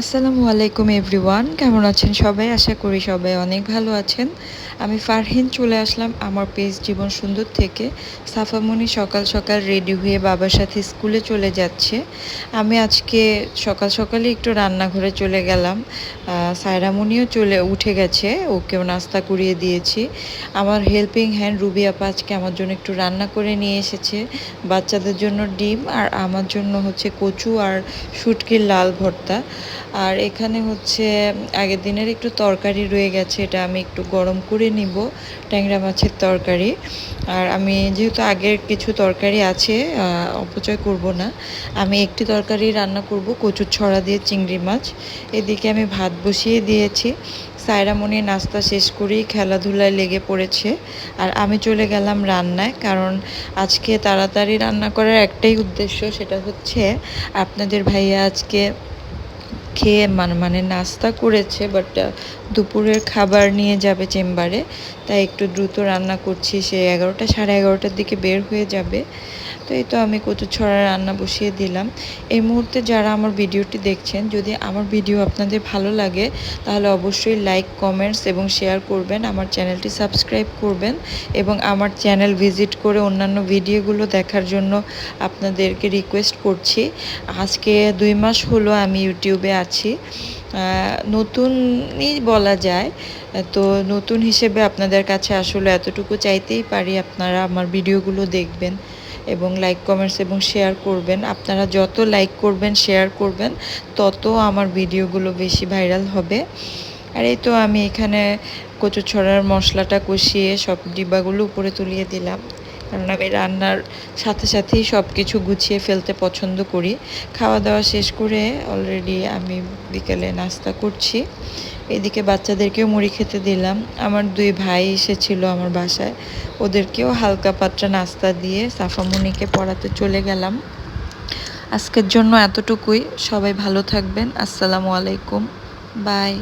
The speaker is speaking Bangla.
আসসালামু আলাইকুম এভরিওয়ান, কেমন আছেন সবাই? আশা করি সবাই অনেক ভালো আছেন। আমি ফারহিন, চলে আসলাম আমার পেজ জীবন সুন্দর থেকে। সাফামণি সকাল সকাল রেডি হয়ে বাবার সাথে স্কুলে চলে যাচ্ছে। আমি আজকে সকাল সকালে একটু রান্নাঘরে চলে গেলাম। সায়রামণিও চলে, উঠে গেছে। ওকেও নাস্তা করিয়ে দিয়েছি। আমার হেল্পিং হ্যান্ড রুবি আপা আজকে আমার জন্য একটু রান্না করে নিয়ে এসেছে। বাচ্চাদের জন্য ডিম আর আমার জন্য হচ্ছে কচু আর শুটকির লাল ভর্তা। আর এখানে হচ্ছে, আগের দিনের একটু তরকারি রয়ে গেছে, এটা আমি একটু গরম করে নিব, ট্যাংরা মাছের তরকারি। আর আমি যেহেতু আগের কিছু তরকারি আছে অপচয় করব না, আমি একটি তরকারি রান্না করব, কচুর ছড়া দিয়ে চিংড়ি মাছ। এদিকে আমি ভাত বসিয়ে দিয়েছি। সায়রামণি নাস্তা শেষ করেই খেলাধুলায় লেগে পড়েছে। আর আমি চলে গেলাম রান্নায়, কারণ আজকে তাড়াতাড়ি রান্না করার একটাই উদ্দেশ্য, সেটা হচ্ছে, আপনাদের ভাইয়া আজকে খেয়ে মানে মানে নাস্তা করেছে বাট দুপুরের খাবার নিয়ে যাবে চেম্বারে। তাই একটু দ্রুত রান্না করছি, সে এগারোটা, সাড়ে এগারোটার দিকে বের হয়ে যাবে। তো এই তো আমি কচু ছড়া রান্না বসিয়ে দিলাম। এই মুহূর্তে যারা আমার ভিডিওটি দেখছেন, যদি আমার ভিডিও আপনাদের ভালো লাগে, তাহলে অবশ্যই লাইক, কমেন্টস এবং শেয়ার করবেন, আমার চ্যানেলটি সাবস্ক্রাইব করবেন এবং আমার চ্যানেল ভিজিট করে অন্যান্য ভিডিওগুলো দেখার জন্য আপনাদেরকে রিকোয়েস্ট করছি। আজকে দুই মাস হলো আমি ইউটিউবে আছি। নতুনই বলা যায়, তো নতুন হিসেবে আপনাদের কাছে আসলে এতটুকু চাইতেই পারি, আপনারা আমার ভিডিওগুলো দেখবেন। এবং লাইক কমেন্টস এবং শেয়ার করবেন। আপনারা যত লাইক করবেন শেয়ার করবেন, তত আমার ভিডিওগুলো বেশি ভাইরাল হবে। আর এই তো আমি এখানে কচু ছড়ার মশলাটা কষিয়ে সব ডিব্বাগুলো উপরে তুলিয়ে দিলাম। কারণ আমি রান্নার সাথে সাথেই সব কিছু গুছিয়ে ফেলতে পছন্দ করি। খাওয়া দাওয়া শেষ করে অলরেডি আমি বিকেলে নাস্তা করছি। এদিকে বাচ্চাদেরকেও মুড়ি খেতে দিলাম। আমার দুই ভাই এসেছিল আমার বাসায়। ওদেরকেও হালকা পাত্রা নাস্তা দিয়ে সাফামুনিকে পড়াতে চলে গেলাম। আজকের জন্য এতটুকুই। সবাই ভালো থাকবেন। আসসালামু আলাইকুম। বাই।